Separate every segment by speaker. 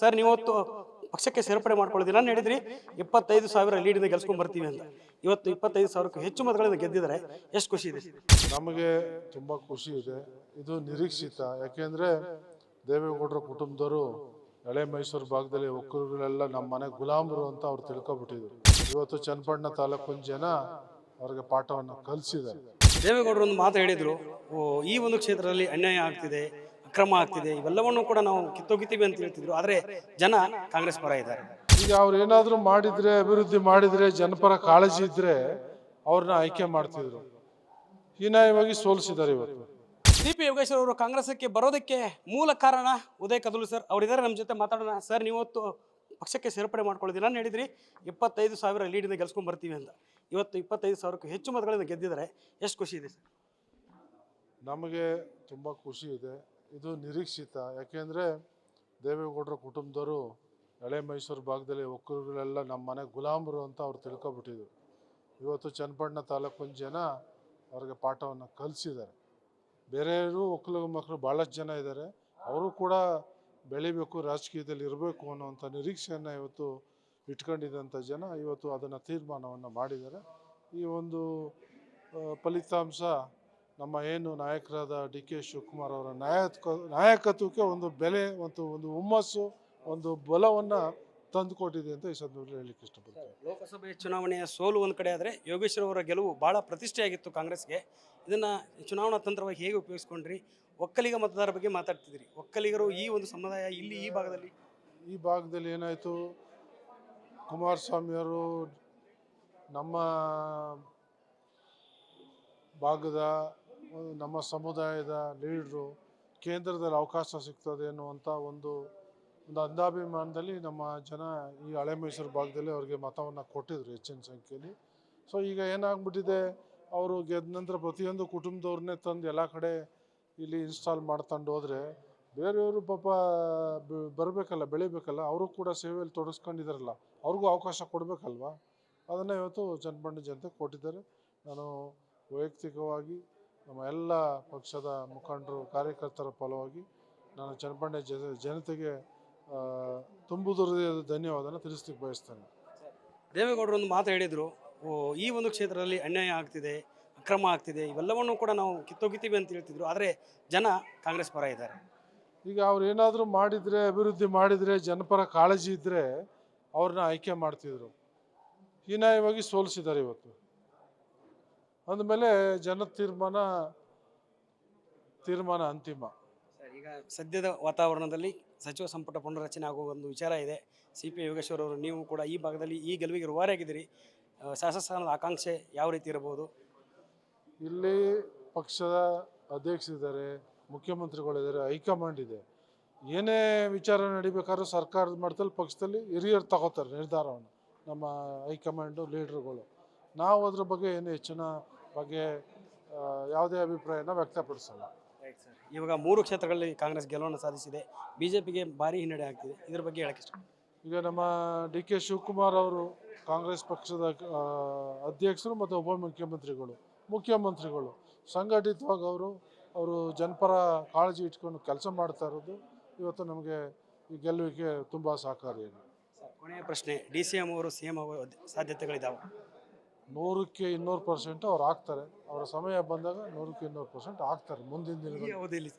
Speaker 1: Sir ನೀವತ್ತು ಪಕ್ಷಕ್ಕೆ ಸೇರ್ಪಡೆ ಮಾಡ್ಕೊಳ್ಳೋದಿಲ್ಲ ನಾನು ಹೇಳಿದ್ರಿ. ಇಪ್ಪತ್ತೈದು ಸಾವಿರ ಲೀಡಿಂದ ಗೆಲ್ಸ್ಕೊಂಡು ಬರ್ತೀವಿ ಅಂತ. ಇವತ್ತು ಇಪ್ಪತ್ತೈದು ಸಾವಿರಕ್ಕೂ ಹೆಚ್ಚು ಮತಗಳಿಂದ ಗೆದ್ದಿದ್ದಾರೆ. ಎಷ್ಟು ಖುಷಿ ಇದೆ?
Speaker 2: ನಮಗೆ ತುಂಬ ಖುಷಿ ಇದೆ. ಇದು ನಿರೀಕ್ಷಿತ. ಯಾಕೆಂದ್ರೆ ದೇವೇಗೌಡರ ಕುಟುಂಬದವರು ಹಳೆ ಮೈಸೂರು ಭಾಗದಲ್ಲಿ ಒಕ್ಕರುಗಳೆಲ್ಲ ನಮ್ಮ ಮನೆ ಗುಲಾಮರು ಅಂತ ಅವ್ರು ತಿಳ್ಕೊಬಿಟ್ಟಿದ್ರು. ಇವತ್ತು ಚನ್ನಪಟ್ಟಣ ತಾಲೂಕಿನ ಜನ ಅವ್ರಿಗೆ ಪಾಠವನ್ನು ಕಲಿಸಿದ್ದಾರೆ.
Speaker 1: ದೇವೇಗೌಡರು ಒಂದು ಮಾತು ಹೇಳಿದರು ಓ ಈ ಒಂದು ಕ್ಷೇತ್ರದಲ್ಲಿ ಅನ್ಯಾಯ ಆಗ್ತಿದೆ. ಅಕ್ರಮ ಆಗ್ತಿದೆ. ಇವೆಲ್ಲವನ್ನು ಕೂಡ ನಾವು ಕಿತ್ತೋಗಿತೀವಿ ಅಂತ ಹೇಳ್ತಿದ್ರು. ಆದರೆ ಜನ ಕಾಂಗ್ರೆಸ್ ಪರ ಇದ್ದಾರೆ.
Speaker 2: ಈಗ ಅವ್ರು ಏನಾದರೂ ಮಾಡಿದ್ರೆ ಅಭಿವೃದ್ಧಿ ಮಾಡಿದ್ರೆ ಜನಪರ ಕಾಳಜಿ ಇದ್ರೆ ಅವ್ರನ್ನ ಆಯ್ಕೆ ಮಾಡ್ತಿದ್ರು. ಹೀನಾಯವಾಗಿ ಸೋಲಿಸಿದ್ದಾರೆ ಇವತ್ತು.
Speaker 1: ಡಿ ಪಿ ಯೋಗೇಶ್ವರ್ ಅವರು ಕಾಂಗ್ರೆಸ್ಗೆ ಬರೋದಕ್ಕೆ ಮೂಲ ಕಾರಣ ಉದಯ ಕದಲು ಸರ್. ಅವರಿದ್ದಾರೆ. ನಮ್ಮ ಜೊತೆ ಮಾತಾಡೋಣ. ಸರ್ ನೀವತ್ತು ಪಕ್ಷಕ್ಕೆ ಸೇರ್ಪಡೆ ಮಾಡ್ಕೊಳ್ಳೋದಿಲ್ಲ ನಾನು ಹೇಳಿದ್ರಿ. ಇಪ್ಪತ್ತೈದು ಸಾವಿರ ಲೀಡಿಂದ ಗೆಲ್ಸ್ಕೊಂಡು ಬರ್ತೀವಿ ಅಂತ. ಇವತ್ತು ಇಪ್ಪತ್ತೈದು ಸಾವಿರಕ್ಕೂ ಹೆಚ್ಚು ಮತಗಳಿಂದ ಗೆದ್ದಿದ್ದಾರೆ. ಎಷ್ಟು ಖುಷಿ ಇದೆ ಸರ್?
Speaker 2: ನಮಗೆ ತುಂಬ ಖುಷಿ ಇದೆ. ಇದು ನಿರೀಕ್ಷಿತ. ಯಾಕೆಂದರೆ ದೇವೇಗೌಡರ ಕುಟುಂಬದವರು ಹಳೆ ಮೈಸೂರು ಭಾಗದಲ್ಲಿ ಒಕ್ಕರುಗಳೆಲ್ಲ ನಮ್ಮ ಮನೆ ಗುಲಾಮರು ಅಂತ ಅವ್ರು ತಿಳ್ಕೊಬಿಟ್ಟಿದ್ರು. ಇವತ್ತು ಚನ್ನಪಟ್ಟಣ ತಾಲೂಕಿನ ಜನ ಅವ್ರಿಗೆ ಪಾಠವನ್ನು ಕಲಿಸಿದ್ದಾರೆ. ಬೇರೆಯವರು ಒಕ್ಕಲು ಮಕ್ಕಳು ಭಾಳಷ್ಟು ಜನ ಇದ್ದಾರೆ. ಅವರು ಕೂಡ ಬೆಳಿಬೇಕು, ರಾಜಕೀಯದಲ್ಲಿ ಇರಬೇಕು ಅನ್ನುವಂಥ ನಿರೀಕ್ಷೆಯನ್ನು ಇವತ್ತು ಇಟ್ಕೊಂಡಿದ್ದಂಥ ಜನ ಇವತ್ತು ಅದನ್ನು ತೀರ್ಮಾನವನ್ನು ಮಾಡಿದ್ದಾರೆ. ಈ ಒಂದು ಫಲಿತಾಂಶ ನಮ್ಮ ಏನು ನಾಯಕರಾದ ಡಿ ಕೆ ಶಿವಕುಮಾರ್ ಅವರ ನಾಯಕ ನಾಯಕತ್ವಕ್ಕೆ ಒಂದು ಬೆಲೆ ಮತ್ತು ಒಂದು ಹುಮ್ಮಸ್ಸು ಒಂದು ಬಲವನ್ನು ತಂದುಕೊಟ್ಟಿದೆ ಅಂತ ಈ ಸಂದರ್ಭದಲ್ಲಿ ಹೇಳಲಿಕ್ಕೆ ಇಷ್ಟಪಡ್ತೀನಿ.
Speaker 1: ಲೋಕಸಭೆ ಚುನಾವಣೆಯ ಸೋಲು ಒಂದು ಕಡೆ ಆದರೆ ಯೋಗೇಶ್ವರ ಅವರ ಗೆಲುವು ಬಹಳ ಪ್ರತಿಷ್ಠೆಯಾಗಿತ್ತು ಕಾಂಗ್ರೆಸ್ಗೆ. ಇದನ್ನು ಚುನಾವಣಾ ತಂತ್ರವಾಗಿ ಹೇಗೆ ಉಪಯೋಗಿಸ್ಕೊಂಡ್ರಿ? ಒಕ್ಕಲಿಗ ಮತದಾರರ ಬಗ್ಗೆ ಮಾತಾಡ್ತಿದ್ರಿ. ಒಕ್ಕಲಿಗರು ಈ ಒಂದು ಸಮುದಾಯ ಇಲ್ಲಿ ಈ ಭಾಗದಲ್ಲಿ?
Speaker 2: ಈ ಭಾಗದಲ್ಲಿ ಏನಾಯಿತು? ಕುಮಾರಸ್ವಾಮಿಯವರು ನಮ್ಮ ಭಾಗದ ನಮ್ಮ ಸಮುದಾಯದ ಲೀಡ್ರು ಕೇಂದ್ರದಲ್ಲಿ ಅವಕಾಶ ಸಿಗ್ತದೆ ಅನ್ನುವಂಥ ಒಂದು ಒಂದು ಅಂದಾಭಿಮಾನದಲ್ಲಿ ನಮ್ಮ ಜನ ಈ ಹಳೆ ಮೈಸೂರು ಭಾಗದಲ್ಲಿ ಅವ್ರಿಗೆ ಮತವನ್ನು ಕೊಟ್ಟಿದ್ರು ಹೆಚ್ಚಿನ ಸಂಖ್ಯೆಯಲ್ಲಿ. ಸೊ ಈಗ ಏನಾಗ್ಬಿಟ್ಟಿದೆ, ಅವರು ಗೆದ್ದ ನಂತರ ಪ್ರತಿಯೊಂದು ಕುಟುಂಬದವ್ರನ್ನೇ ತಂದು ಎಲ್ಲ ಕಡೆ ಇಲ್ಲಿ ಇನ್ಸ್ಟಾಲ್ ಮಾಡ್ಕೊಂಡು ಹೋದರೆ ಬೇರೆಯವರು ಪಾಪ ಬರಬೇಕಲ್ಲ, ಬೆಳಿಬೇಕಲ್ಲ, ಅವರು ಕೂಡ ಸೇವೆಯಲ್ಲಿ ತೊಡಗಿಸ್ಕೊಂಡಿದ್ದಾರಲ್ಲ ಅವ್ರಿಗೂ ಅವಕಾಶ ಕೊಡಬೇಕಲ್ವಾ? ಅದನ್ನು ಇವತ್ತು ಚನ್ನಪಟ್ಟಣ ಜನತೆ ಕೊಟ್ಟಿದ್ದಾರೆ. ನಾನು ವೈಯಕ್ತಿಕವಾಗಿ ನಮ್ಮ ಎಲ್ಲ ಪಕ್ಷದ ಮುಖಂಡರು ಕಾರ್ಯಕರ್ತರ ಫಲವಾಗಿ ನಾನು ಚನ್ನಪಟ್ಟಣ ಜನ ಜನತೆಗೆ ಆ, ತುಂಬು ಹೃದಯದ ಧನ್ಯವಾದನ ತಿಳಿಸ್ಲಿಕ್ಕೆ ಬಯಸ್ತೇನೆ.
Speaker 1: ದೇವೇಗೌಡರು ಒಂದು ಮಾತು ಹೇಳಿದರು ಈ ಒಂದು ಕ್ಷೇತ್ರದಲ್ಲಿ ಅನ್ಯಾಯ ಆಗ್ತಿದೆ ಅಕ್ರಮ ಆಗ್ತಿದೆ ಇವೆಲ್ಲವನ್ನು ಕೂಡ ನಾವು ಕಿತ್ತೋಗಿತ್ತೀವಿ ಅಂತ ಹೇಳ್ತಿದ್ರು ಆದರೆ ಜನ ಕಾಂಗ್ರೆಸ್ ಪರ ಇದ್ದಾರೆ.
Speaker 2: ಈಗ ಅವ್ರು ಏನಾದರೂ ಮಾಡಿದರೆ ಅಭಿವೃದ್ಧಿ ಮಾಡಿದರೆ ಜನಪರ ಕಾಳಜಿ ಇದ್ದರೆ ಅವ್ರನ್ನ ಆಯ್ಕೆ ಮಾಡ್ತಿದ್ರು. ಹೀನಾಯವಾಗಿ ಸೋಲಿಸಿದ್ದಾರೆ ಇವತ್ತು. ಅಂದಮೇಲೆ ಜನ ತೀರ್ಮಾನ ತೀರ್ಮಾನ ಅಂತಿಮ
Speaker 1: ಈಗ ಸದ್ಯದ ವಾತಾವರಣದಲ್ಲಿ ಸಚಿವ ಸಂಪುಟ ಪುನರ್ರಚನೆ ಆಗುವ ಒಂದು ವಿಚಾರ ಇದೆ. ಸಿ ಪಿ ಯೋಗೇಶ್ವರ್ ಅವರು ನೀವು ಕೂಡ ಈ ಭಾಗದಲ್ಲಿ ಈ ಗೆಲುವಿಗೆ ರೂವಾರಿಯಾಗಿದ್ದೀರಿ ಶಾಸಕ ಸ್ಥಾನದ ಆಕಾಂಕ್ಷೆ ಯಾವ ರೀತಿ ಇರಬಹುದು?
Speaker 2: ಇಲ್ಲಿ ಪಕ್ಷದ ಅಧ್ಯಕ್ಷರಿದ್ದಾರೆ ಮುಖ್ಯಮಂತ್ರಿಗಳಿದ್ದಾರೆ ಹೈಕಮಾಂಡ್ ಇದೆ. ಏನೇ ವಿಚಾರ ನಡಿಬೇಕಾದ್ರೂ ಸರ್ಕಾರದ ಮಟ್ಟದಲ್ಲಿ ಪಕ್ಷದಲ್ಲಿ ಹಿರಿಯರು ತಗೋತಾರೆ ನಿರ್ಧಾರವನ್ನು ನಮ್ಮ ಹೈಕಮಾಂಡು ಲೀಡ್ರುಗಳು. ನಾವು ಅದ್ರ ಬಗ್ಗೆ ಏನು ಹೆಚ್ಚಿನ ಬಗ್ಗೆ ಯಾವುದೇ ಅಭಿಪ್ರಾಯನ ವ್ಯಕ್ತಪಡಿಸಲ್ಲ.
Speaker 1: ಇವಾಗ ಮೂರು ಕ್ಷೇತ್ರಗಳಲ್ಲಿ ಕಾಂಗ್ರೆಸ್ ಗೆಲುವನ್ನು ಸಾಧಿಸಿದೆ. ಬಿಜೆಪಿಗೆ ಭಾರಿ ಹಿನ್ನಡೆ ಆಗ್ತಿದೆ. ಇದ್ರ ಬಗ್ಗೆ ಹೇಳಕ್ಕೆ ಇಷ್ಟ.
Speaker 2: ಈಗ ನಮ್ಮ ಡಿ ಕೆ ಶಿವಕುಮಾರ್ ಅವರು ಕಾಂಗ್ರೆಸ್ ಪಕ್ಷದ ಆ, ಅಧ್ಯಕ್ಷರು ಮತ್ತು ಉಪಮುಖ್ಯಮಂತ್ರಿಗಳು ಮುಖ್ಯಮಂತ್ರಿಗಳು ಸಂಘಟಿತವಾಗಿ ಅವರು ಅವರು ಜನಪರ ಕಾಳಜಿ ಇಟ್ಕೊಂಡು ಕೆಲಸ ಮಾಡ್ತಾ ಇರೋದು ಇವತ್ತು ನಮಗೆ ಈ ಗೆಲುವಿಗೆ ತುಂಬ ಸಹಕಾರಿಯಾಗಿದೆ.
Speaker 1: ಕೊನೆಯ ಪ್ರಶ್ನೆ. ಡಿ ಸಿ ಎಂ ಅವರು ಸಿ ಎಂ ಆಗುವ ಸಾಧ್ಯತೆಗಳಿದ್ದಾವೆ
Speaker 2: ನೂರಕ್ಕೆ ಇನ್ನೂರು ಪರ್ಸೆಂಟ್ ಅವ್ರು ಆಗ್ತಾರೆ ಅವರ ಸಮಯ ಬಂದಾಗ ನೂರಕ್ಕೆ ಇನ್ನೂರು ಪರ್ಸೆಂಟ್ ಆಗ್ತಾರೆ ಮುಂದಿನ ದಿನಗಳಲ್ಲಿ.
Speaker 1: ಅವಧಿಯಲ್ಲಿ.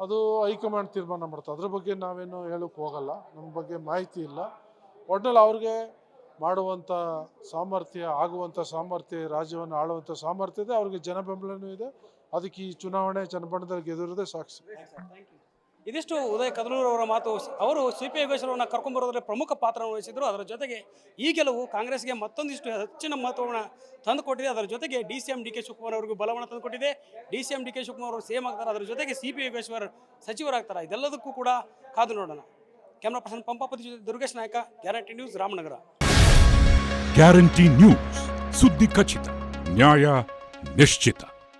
Speaker 2: ಅದು ಹೈಕಮಾಂಡ್ ತೀರ್ಮಾನ ಮಾಡ್ತಾರೆ ಅದ್ರ ಬಗ್ಗೆ ನಾವೇನು ಹೇಳೋಕ್ಕೆ ಹೋಗಲ್ಲ. ನಮ್ಮ ಬಗ್ಗೆ ಮಾಹಿತಿ ಇಲ್ಲ. ಒಟ್ನಲ್ಲಿ ಅವ್ರಿಗೆ ಮಾಡುವಂಥ ಸಾಮರ್ಥ್ಯ ಆಗುವಂಥ ಸಾಮರ್ಥ್ಯ ರಾಜ್ಯವನ್ನು ಆಳುವಂಥ ಸಾಮರ್ಥ್ಯ ಇದೆ. ಅವ್ರಿಗೆ ಜನ ಬೆಂಬಲನೂ ಇದೆ. ಅದಕ್ಕೆ ಈ ಚುನಾವಣೆ ಜನಬಣದಲ್ಲಿ ಗೆದ್ದಿರೋದೇ ಸಾಕ್ಷಿ
Speaker 1: ಇದಿಷ್ಟು ಉದಯ ಕದಲೂರು ಅವರ ಮಾತು ಅವರು ಸಿ ಪಿ ಯೋಗೇಶ್ವರನ್ನ ಬರೋದ್ರೆ ಪ್ರಮುಖ ಪಾತ್ರ ವಹಿಸಿದ್ರು. ಅದರ ಜೊತೆಗೆ ಈ ಗೆಲುವು ಕಾಂಗ್ರೆಸ್ಗೆ ಮತ್ತೊಂದಿಷ್ಟು ಹೆಚ್ಚಿನ ಮಹತ್ವವನ್ನು ತಂದುಕೊಟ್ಟಿದೆ. ಅದರ ಜೊತೆಗೆ D C M D K Shivakumar ಅವರಿಗೂ ಬಲವನ್ನು ತಂದುಕೊಟ್ಟಿದೆ. D C M D K Shivakumar ಅವರು ಸೇಮ್ ಆಗ್ತಾರೆ. ಅದರ ಜೊತೆಗೆ ಸಿ ಪಿ ಯೋಗೇಶ್ವರ್ ಸಚಿವರಾಗ್ತಾರೆ. ಇದೆಲ್ಲದಕ್ಕೂ ಕೂಡ ಕಾದು ನೋಡೋಣ. Camera person Pampapati Durgesh Nayaka, guarantee news Ramanagara.
Speaker 3: Guarantee news. ಸುದ್ದಿ ಖಚಿತ, ನ್ಯಾಯ ನಿಶ್ಚಿತ.